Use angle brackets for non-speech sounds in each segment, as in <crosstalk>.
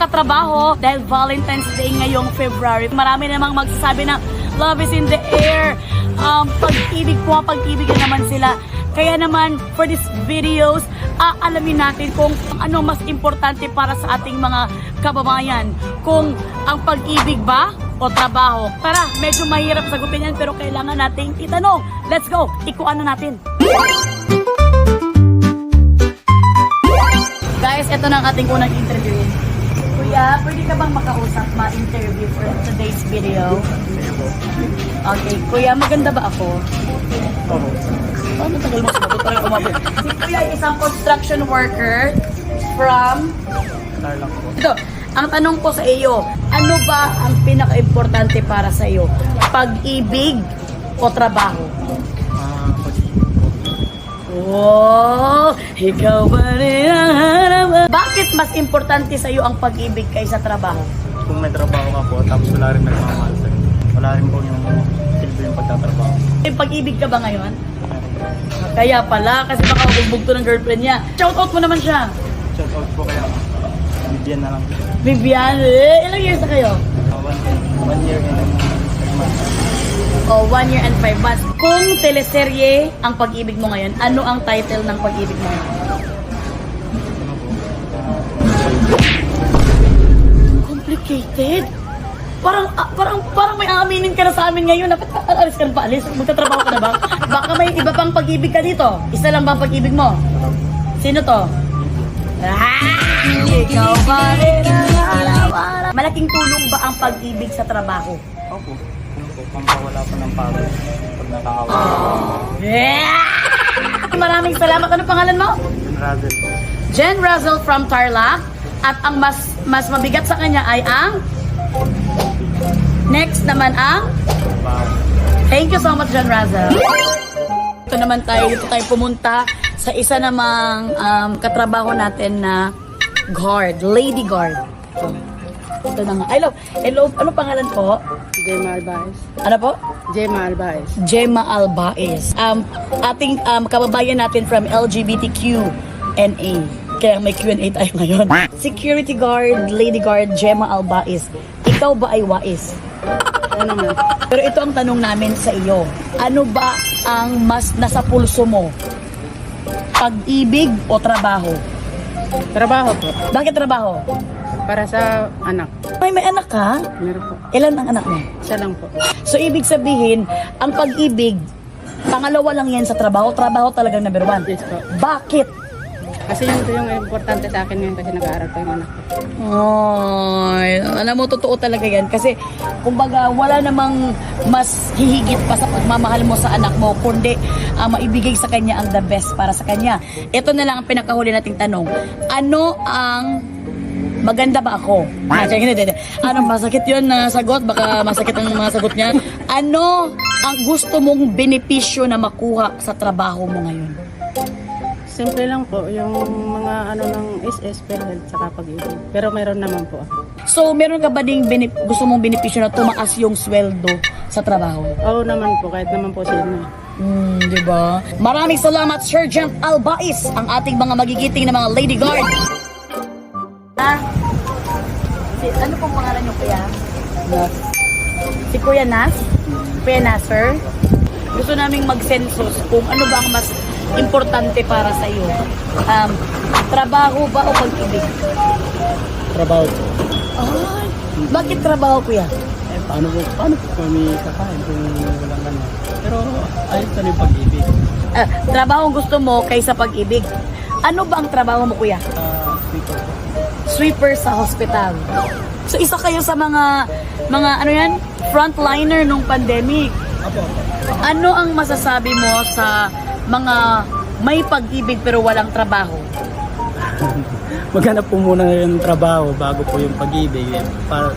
katrabaho, dahil Valentine's Day ngayong February, marami namang magsasabi na love is in the air. Um, pag-ibig po, pag-ibig na naman sila. Kaya naman, for these videos, aalamin natin kung ano mas importante para sa ating mga kababayan. Kung ang pag-ibig ba o trabaho. Tara, medyo mahirap sagutin yan pero kailangan nating itanong. Let's go! Ikuan na natin. Guys, ito na ang ating unang interview. Kuya, pwede ka bang makausap ma-interview for today's video? Okay, kuya, maganda ba ako? Oo. Paano tagal mo sumagot? Parang umabot. Si kuya ay isang construction worker from... Star lang po. Ito, ang tanong ko sa iyo, ano ba ang pinaka-importante para sa iyo? Pag-ibig o trabaho? Ah, pag-ibig po. Oh, ikaw ba rin ang? Bakit mas importante sa iyo ang pag-ibig kaysa trabaho? Kung may trabaho ka po, tapos wala rin nagmamahal sa'yo. Wala rin po yung silbi yung pagtatrabaho. May pag-ibig ka ba ngayon? Kaya pala, kasi baka mabugbog to ng girlfriend niya. Shout out mo naman siya. Shout out po kaya bigyan na lang. Vivian, eh, ilang years na kayo? Ah, one, one year and five months. O, one year and five months. Kung teleserye ang pag-ibig mo ngayon, ano ang title ng pag-ibig mo ngayon? Parang, ah, parang, parang may aaminin ka na sa amin ngayon. Dapat ka, alis ka na pa, alis. Magtatrabaho ka na ba? Baka may iba pang pag-ibig ka dito. Isa lang ba ang pag-ibig mo? Sino to? Ah, ikaw pa rin ang. Malaking tulong ba ang pag-ibig sa trabaho? Opo. Ano po, pampawala po ng pagod pag nakakawa. Yeah! <laughs> Maraming salamat. Ano pangalan mo? Razzle po. Jen Razzle from Tarlac. At ang mas mas mabigat sa kanya ay ang Next naman ang. Thank you so much, Jen Razzle. Ito naman tayo, dito tayo pumunta sa isa namang um, katrabaho natin na guard, lady guard. Ito, ito na nga. Love, hello, ano pangalan po? Gemma Albaez. Ano po? Gemma Albaez. Gemma Albaez. Um, ating um, kababayan natin from LGBTQ&A. Kaya may Q&A tayo ngayon. Security guard, lady guard, Gemma Albaez. Ikaw ba ay wais? Ano naman? Pero ito ang tanong namin sa iyo. Ano ba ang mas nasa pulso mo? Pag-ibig o trabaho? Trabaho po. Bakit trabaho? Para sa anak. May may anak ka? Meron po. Ilan ang anak mo? Isa lang po. So, ibig sabihin, ang pag-ibig, pangalawa lang yan sa trabaho. Trabaho talagang number one. Yes po. Bakit? Kasi yun ito yung importante sa akin ngayon kasi nag-aaral pa yung anak ko. Ay, alam mo, totoo talaga yan. Kasi, kumbaga, wala namang mas hihigit pa sa pagmamahal mo sa anak mo, kundi ah, maibigay sa kanya ang the best para sa kanya. Ito na lang ang pinakahuli nating tanong. Ano ang Maganda ba ako? Ah. Ano, masakit yun na sagot? Baka masakit ang mga sagot niya. Ano ang gusto mong benepisyo na makuha sa trabaho mo ngayon? Simple lang po yung mga ano ng SS, PhilHealth, saka pag-ibig. Pero meron naman po. So, meron ka ba ding benep- gusto mong benepisyo na tumaas yung sweldo sa trabaho? Oo naman po, kahit naman po sino. Hmm, di ba? Maraming salamat, Sergeant Albais, ang ating mga magigiting na mga lady guard. Ah, si, ano pong pangalan niyo, kuya? Nas. Si Kuya Nas? Kuya Nasser? Gusto naming mag-census kung ano ba ang mas importante para sa iyo. Um, trabaho ba o pag-ibig? Trabaho po. Ay, bakit trabaho, kuya? Eh, paano po, paano po kami kakain kung walang ano? Pero ayos na yung pag-ibig. Ah, trabaho ang gusto mo kaysa pag-ibig. Ano ba ang trabaho mo, kuya? Speaker po. sweeper sa hospital. So isa kayo sa mga mga ano yan, frontliner nung pandemic. Apo. Ano ang masasabi mo sa mga may pag-ibig pero walang trabaho? <laughs> Maghanap po muna ng trabaho bago po yung pag-ibig. Eh, Para,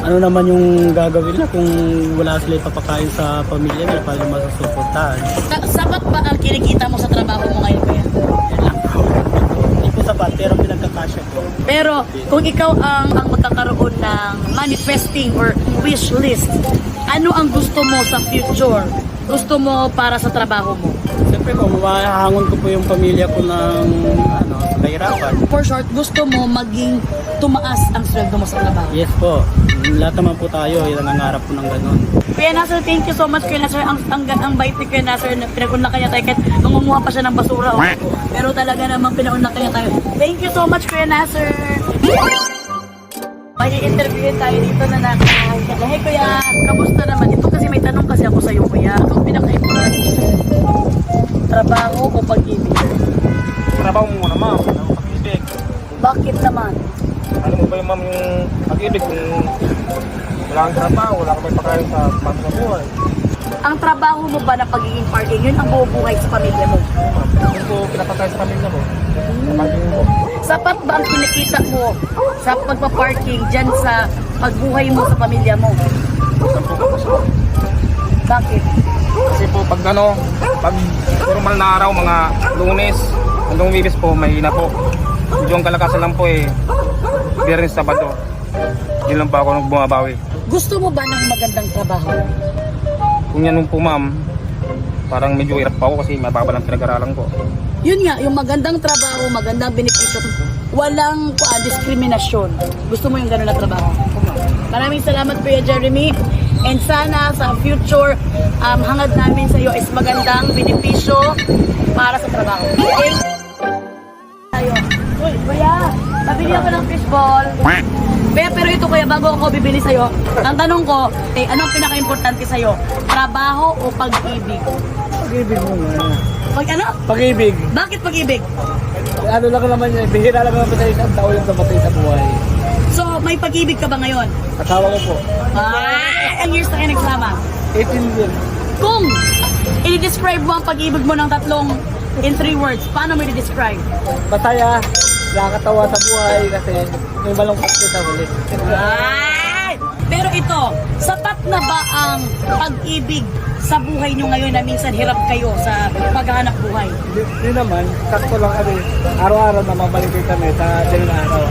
ano naman yung gagawin na kung wala sila ipapakain sa pamilya nila, paano masusuportahan? Sa- sapat ba ang kinikita mo sa trabaho mo ngayon kuya? Sapat, pero pinagkakasya po. Pero kung ikaw ang, ang magkakaroon ng manifesting or wish list, ano ang gusto mo sa future? Gusto mo para sa trabaho mo? Siyempre po, mahahangon ko po yung pamilya ko ng ano, sa nahihirapan. For short, gusto mo maging tumaas ang sweldo mo sa trabaho. Yes po. Lahat naman po tayo, yung nangangarap po ng ganun. Kuya Nasser, thank you so much Kuya Nasser. Ang, ang, ang bait ni Kuya Nasser, na pinag-unla kanya tayo kahit nangunguha pa siya ng basura. Oh. Pero talaga namang pinaunla kanya tayo. Thank you so much Kuya Nasser. May interview tayo dito na nakakita. Hey Kuya, kamusta naman? Ito kasi may tanong kasi ako sa iyo Kuya. Ang pinaka-importante? Trabaho o pag-ibig? Trabaho mo muna ma'am, ang pag-ibig. Bakit naman? Ano mo ba yung ma'am yung pag-ibig kung wala kang trabaho, wala kang may pagkain sa pang sa buhay. Ang trabaho mo ba na pagiging parking, yun ang bubuhay sa pamilya mo? Kung ko pinapatay sa pamilya mo, sa mo. Sapat ba ang kinikita mo sa pagpa-parking dyan sa pagbuhay mo sa pamilya mo? Bakit? Kasi po pag ano, pag normal na araw, mga lunes, hanggang wibis po, mahina po. Medyo ang kalakasan lang po eh, Biyernes Sabado. Yun lang pa ako nung bumabawi. Gusto mo ba ng magandang trabaho? Kung yan po ma'am, parang medyo hirap pa ako kasi mababa lang pinag-aralan ko. Yun nga, yung magandang trabaho, magandang benepisyo, walang uh, diskriminasyon. Gusto mo yung gano'n na trabaho? Maraming salamat Kuya Jeremy. And sana sa future, um, hangad namin sa iyo is magandang benepisyo para sa trabaho. Okay? Tayo. Uy, kuya, pabili ako ng fishball. Kaya pero ito kuya, bago ako bibili sa'yo, ang tanong ko, eh, anong pinaka-importante sa'yo? Trabaho o pag-ibig? Pag-ibig mo na. Pag ano? Pag-ibig. Bakit pag-ibig? Ano lang naman yun, bihira lang naman sa isang tao yung namatay sa buhay. So, may pag-ibig ka ba ngayon? Asawa ko po, Ah, ilang years na kayo nagsama? 18 years. Kung i-describe mo ang pag-ibig mo ng tatlong in three words, paano mo i-describe? Masaya, nakakatawa sa buhay kasi may malungkot ko sa huli. Ay! Pero ito, sapat na ba ang pag-ibig sa buhay nyo ngayon na minsan hirap kayo sa paghahanap buhay? Di, di naman, sakto lang kami. Araw-araw na mabalik kami sa daling araw.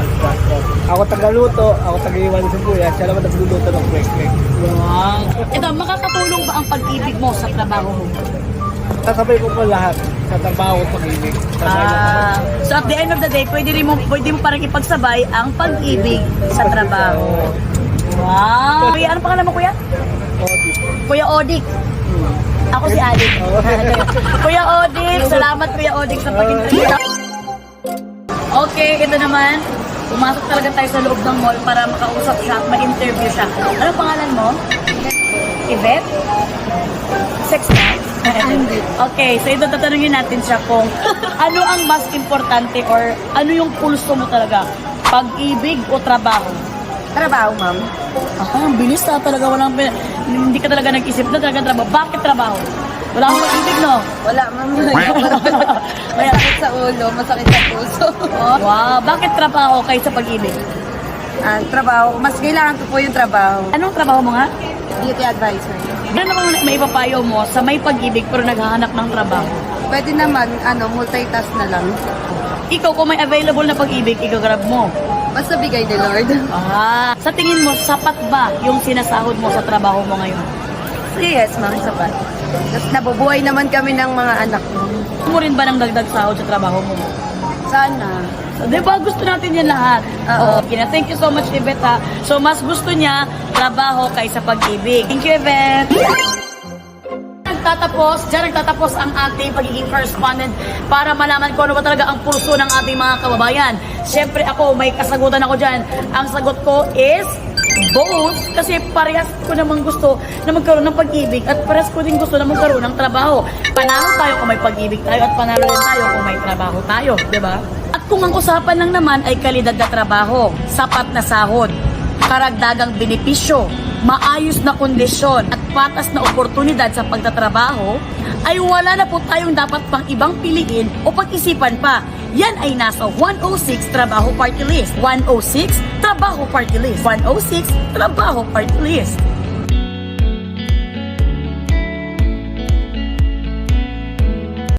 Ako tagaluto, ako tagaiwan sa buya, siya naman nagluluto ng kwek-kwek. Wow! Ito, makakatulong ba ang pag-ibig mo sa trabaho mo? Kasabay ko po lahat sa trabaho at pag-ibig. Kasabay ko po. Ah, so at the end of the day, pwede rin mo, pwede mo parang ipagsabay ang pag-ibig sa trabaho. Wow! Kuya, ano pangalan mo kuya? Okay. Kuya Odik. Ako si Adik. <laughs> Kuya Odik, salamat Kuya Odik sa pag-interview. Okay, ito naman. Pumasok talaga tayo sa loob ng mall para makausap siya at ma-interview siya. Ano pangalan mo? Yvette? Sex na? okay, so ito tatanungin natin siya kung <laughs> ano ang mas importante or ano yung pulso mo talaga? Pag-ibig o trabaho? Trabaho, ma'am. Ah, ang bilis na talaga. Walang, hindi ka talaga nag-isip na talaga trabaho. Bakit trabaho? Wala kang pag-ibig, no? Wala, ma'am. <laughs> Masakit <laughs> sa ulo, masakit sa puso. wow, bakit trabaho kaysa pag-ibig? Ah, trabaho, mas kailangan ko po yung trabaho. Anong trabaho mo nga? Beauty advisor. Ano namang may ipapayo mo sa may pag-ibig pero naghahanap ng trabaho? Pwede naman, ano, multitask na lang. Ikaw, kung may available na pag-ibig, ikagrab mo. Basta bigay ni Lord. <laughs> Ah, sa tingin mo, sapat ba yung sinasahod mo sa trabaho mo ngayon? yes, ma'am, sapat. Tapos nabubuhay naman kami ng mga anak. Gusto mo rin ba ng dagdag sahod sa trabaho mo? Sana. Di ba gusto natin yan lahat? Oo. Okay na. Thank you so much, Yvette. ha. So, mas gusto niya trabaho kaysa pag-ibig. Thank you, Yvette. Nagtatapos, dyan nagtatapos ang ating pagiging correspondent para malaman ko ano ba talaga ang pulso ng ating mga kababayan. Siyempre ako, may kasagutan ako dyan. Ang sagot ko is both kasi parehas ko namang gusto na magkaroon ng pag-ibig at parehas ko din gusto na magkaroon ng trabaho. Panalo tayo kung may pag-ibig tayo at panalo din tayo kung may trabaho tayo, di ba? Kung ang usapan lang naman ay kalidad na trabaho, sapat na sahod, karagdagang benepisyo, maayos na kondisyon at patas na oportunidad sa pagtatrabaho, ay wala na po tayong dapat pang ibang piliin o pag-isipan pa. Yan ay nasa 106 Trabaho Party List. 106 Trabaho Party List. 106 Trabaho Party List.